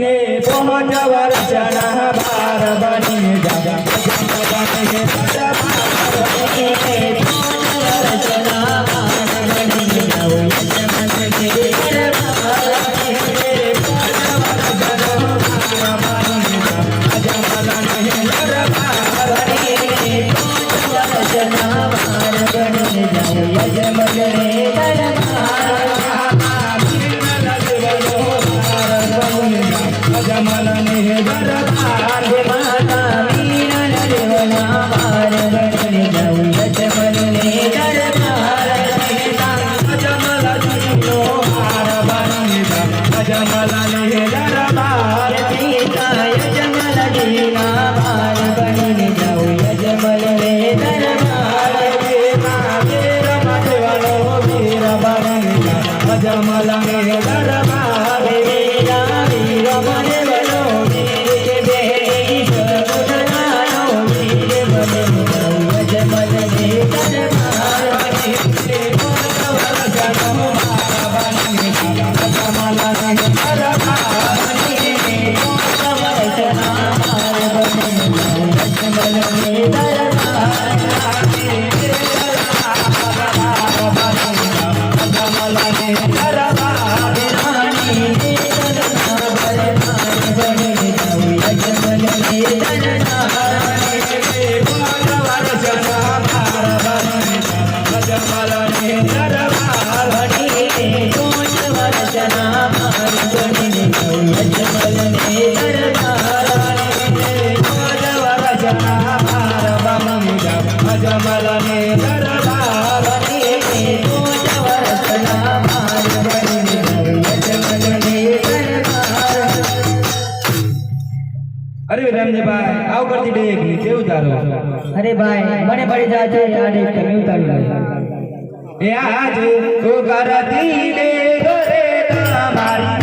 બનીને પહોંચ વર્ષના બાર બની જાગા અરે રામજીભાઈ કરતી દે એક નીચે ઉતારો? અરે ભાઈ મને પડી જાય છે આડે તમે ઉતારી લો. એ આજ તો કરતી ડે ઘરે તમારી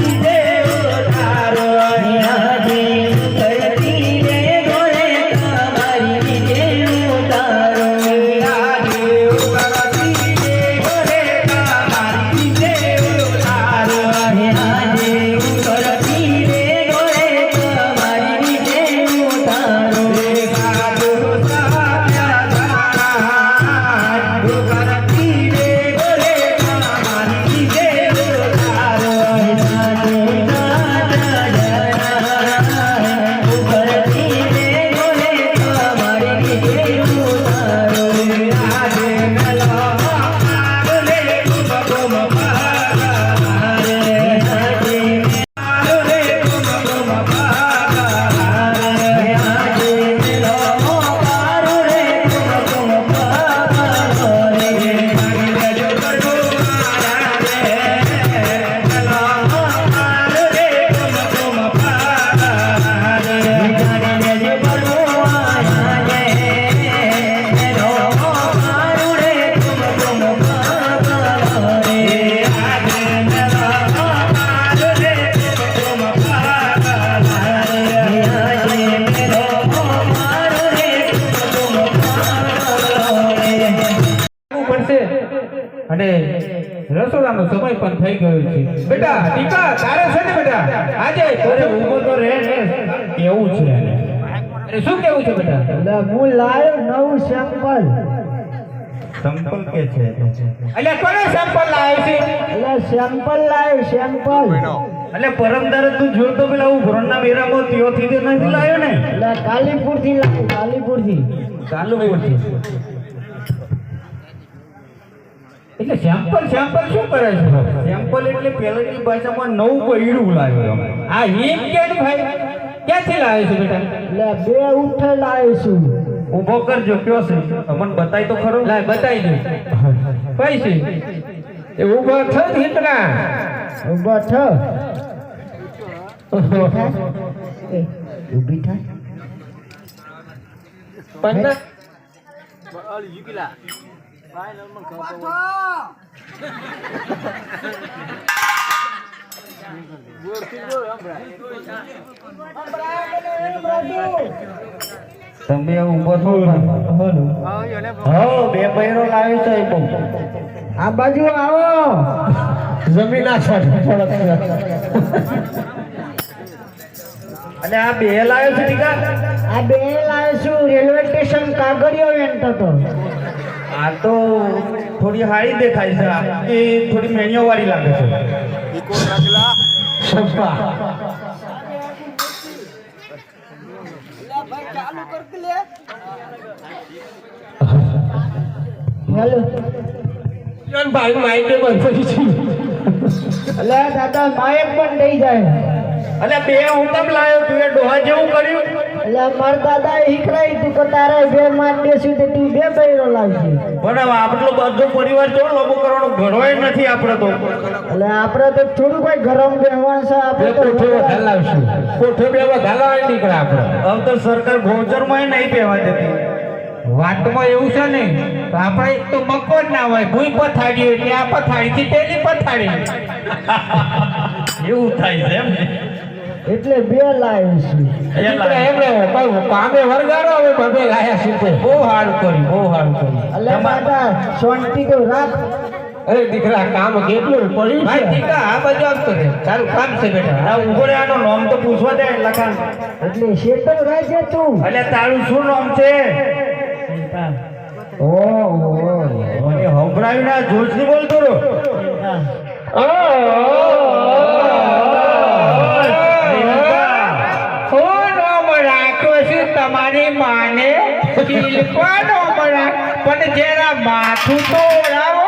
ઉતરવાનો સમય પણ થઈ ગયો છે. બેટા ટીકા તારે છે ને બેટા? આજે તારે ઊભો તો રહે ને કેવું છે? અરે શું કેવું છે બેટા? એટલે હું લાવ્યો નવું સેમ્પલ સેમ્પલ કે છે? એટલે કોને સેમ્પલ લાવ્યો છે? એટલે સેમ્પલ લાવ્યો સેમ્પલ એટલે પરમદાર તું જોતો પેલા હું ભરણના મેરામાં ત્યોથી તે નથી લાવ્યો ને? એટલે કાલીપુરથી લાવ્યો કાલીપુરથી ચાલુ બોલતી એટલે સેમ્પલ સેમ્પલ શું કરે છે સેમ્પલ એટલે પહેલાની ભાષામાં નવું બૈડું લાવ્યું આ હિમ કેમ ભાઈ ક્યાંથી લાવે છે બેટા? એટલે બે ઉઠે લાવે છું. ઊભો કરજો કયો છે. તમને બતાય તો ખરો. લાય બતાઈ દે. કઈ છે એ ઊભો થ ને હિતના. ઊભો થ. એ, ઊભી થાય પંદર. તમે ઊભો છો બે બૈરો લાવી બહુ આ બાજુ આવો. જમીન આ અને આ બે લાવ્યો છે આ બે લાવ્યો છું. રેલવે સ્ટેશન કાગળિયો વેણતો હતો આ તો થોડી હારી દેખાય છે. આ. એ થોડી મેણીઓ વાળી લાગે છે. હેલો. ભાઈ માઇકે બંધ થઈ એટલે દાદા માયક પણ થઈ જાય. અલ્યા બે હું કેમ લાવ્યો તું એ ડોહા જેવું કર્યું? એટલે મારા દાદા હિકરાઈ તું કે તારે બે માર દેશું તો તું બે બૈરો લાવશે પણ હવે આપણો બધો પરિવાર જો લોબો કરવાનો ઘરોય નથી આપણે તો. એટલે આપણે તો થોડું કોઈ ગરમ બેહવાનું છે આપણે તો કોઠે વધારે લાવશું? કોઠે બે નીકળે આપણે? હવે તો સરકાર ગોચરમાં નહીં પહેવા દેતી. વાતમાં એવું છે ને તો આપણે એક તો મકો જ ના હોય ભૂઈ પથાડી એટલે આ પથાડી થી પેલી પથાડી એવું થાય છે એમ ને. એટલે બે એમણે કહ્યું, પામે વરગાડો હવે બધે લાયા છે બહુ સારું કર્યું બહુ સારું કર્યું. એટલે દાદા શાંતિ તો રાખ. અરે દીકરા કામ કેટલું પડ્યું છે? દીકરા આ બાજુ આવતો છે તારું કામ છે બેટા. આ ઊભો આનો નામ તો પૂછવા દે લખાણ. એટલે શેતલ રહેજે તું. એટલે તારું શું નામ છે? ઓ ઓ મને ના જોરથી બોલતો રહો હું નામ રાખ્યો છું તમારી માને બિલકુલ બળા પણ જરા માથું તો ઓળાવો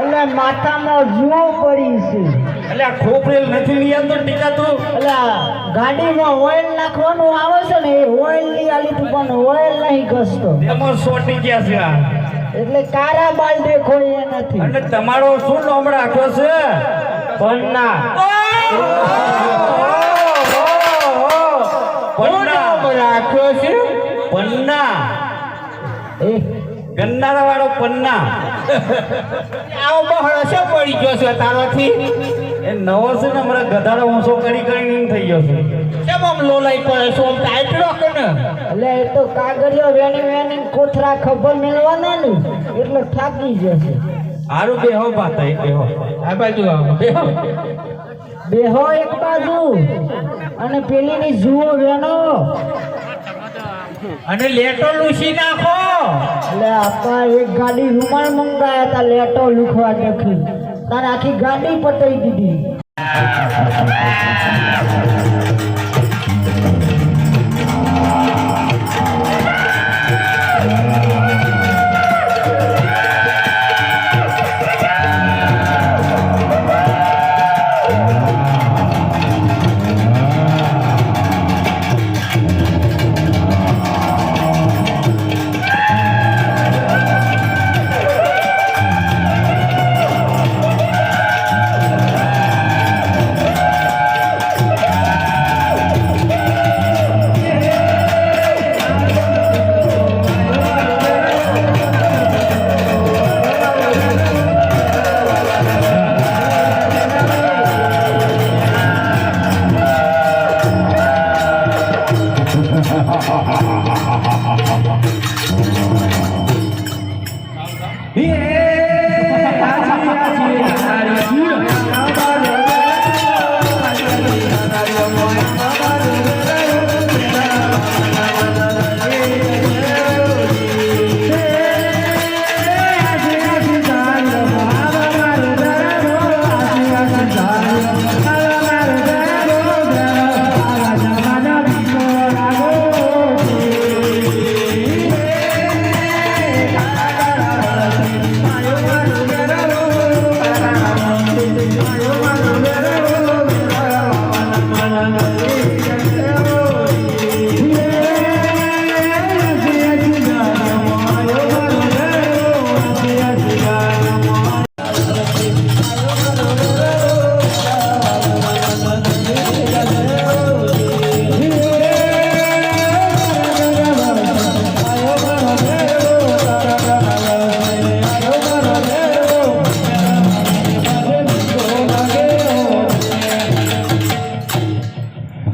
એટલે માથામાં જુઓ પડી છે. એટલે ખોપરેલ નથી લઈ તો ટીકા તું. એટલે ગાડીમાં ઓઇલ નાખવાનું આવે છે ને એ ઓઇલ લઈ આલી તું પણ ઓઇલ નહીં ઘસતો. એમાં સોટી ગયા છે આ. એટલે કારા બાલ દેખો એ નથી. અને તમારો શું નામ આખો છે? પન્ના. હું નામ રાખ્યો છે? પન્ના. એ ગન્નારા વાળો પન્ના. આવો બહળો શું પડી ગયો છે તારાથી? એ નવો છે ને હમણાં ગધાડો ઊંચો કરી કરીને એમ થઈ ગયો છે. કેમ આમ લોલાઈ પડે છે? આમ ટાઈટ રાખો ને. એટલે એ તો કાગળિયો વેણી વેણી કોથરા ખબર મેળવાના ને એટલે થાકી જશે હારું બેહો પાતા બેહો. આ બાજુ આવો. બેહો. બેહો એક બાજુ. અને પેલીની જુઓ વેણો. અને લેટો લૂસી નાખો. એટલે આપા, એક ગાડી રૂમાલ મંગાયા હતા, લેટો લુખવા દેખી. તારે આખી ગાડી પટાઈ દીધી.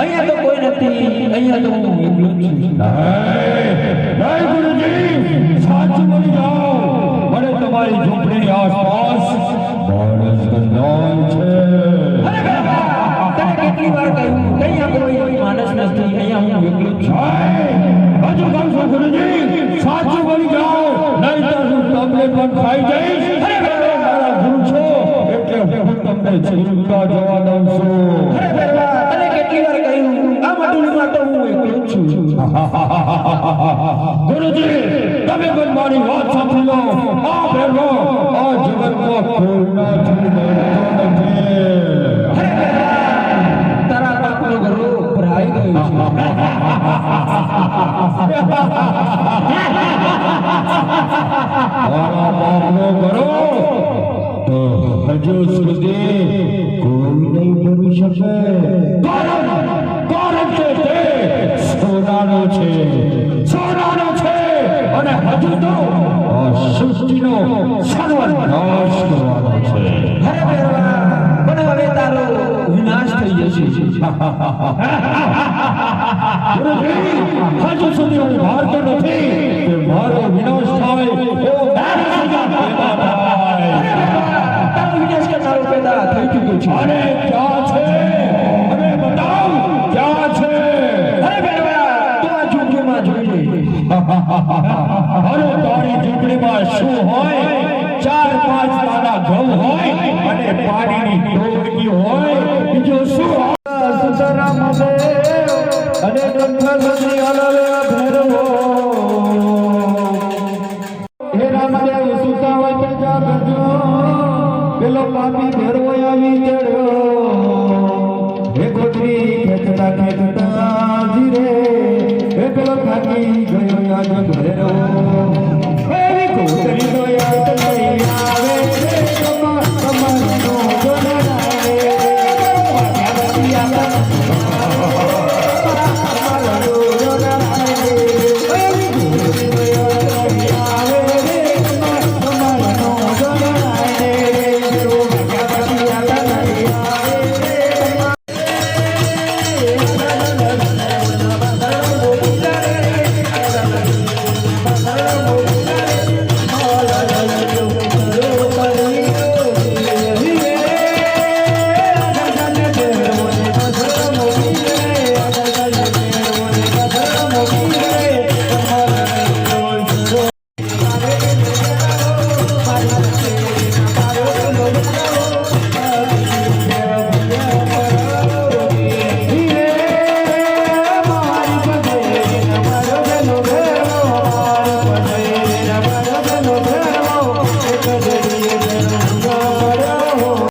અહીંયા તો કોઈ નથી અહીંયા તો હું એકલો છું નહીં નહીં ગુરુજી સાચું બોલી જાઓ મને તમારી ઝૂંપડીની આસપાસ માણસ ગંધાય છે. તને કેટલી વાર કહ્યું અહીંયા કોઈ માણસ નથી અહીંયા હું એકલો છું હજુ કહું છું. ગુરુજી સાચું બોલી જાઓ નહીંતર હું તમને પણ ખાઈ જઈશ અરે મારા ગુરુ છો એટલે હું તમને જીવતા જવા દઉં گروجي توهان بميوا સૃષ્ટિનો સર્વનાશ કરવાનો છે અરે બેવા પણ હવે તારો વિનાશ થઈ જશે ગુરુજી, હજુ સુધી હું મારતો નથી કે મારો વિનાશ થાય એવો મારો સજા પેદા થાય તારો વિનાશ કરનારો પેદા થઈ ચૂક્યો છે અરે ક્યાં છે અરે બતાવ ક્યાં છે અરે બેવા તું આ ઝૂંપડીમાં જોઈ લે અરે તારી ઝૂંપડીમાં શું હોય? ચાર પાંચ દાણા ઘઉં હોય અને પાણીની ટોળકી હોય. બીજો શું હોય? સીતારામ અને કંઠસની હલવે ભેરવો. હે રામદેવ સુતાવત જાગજો પેલો પાપી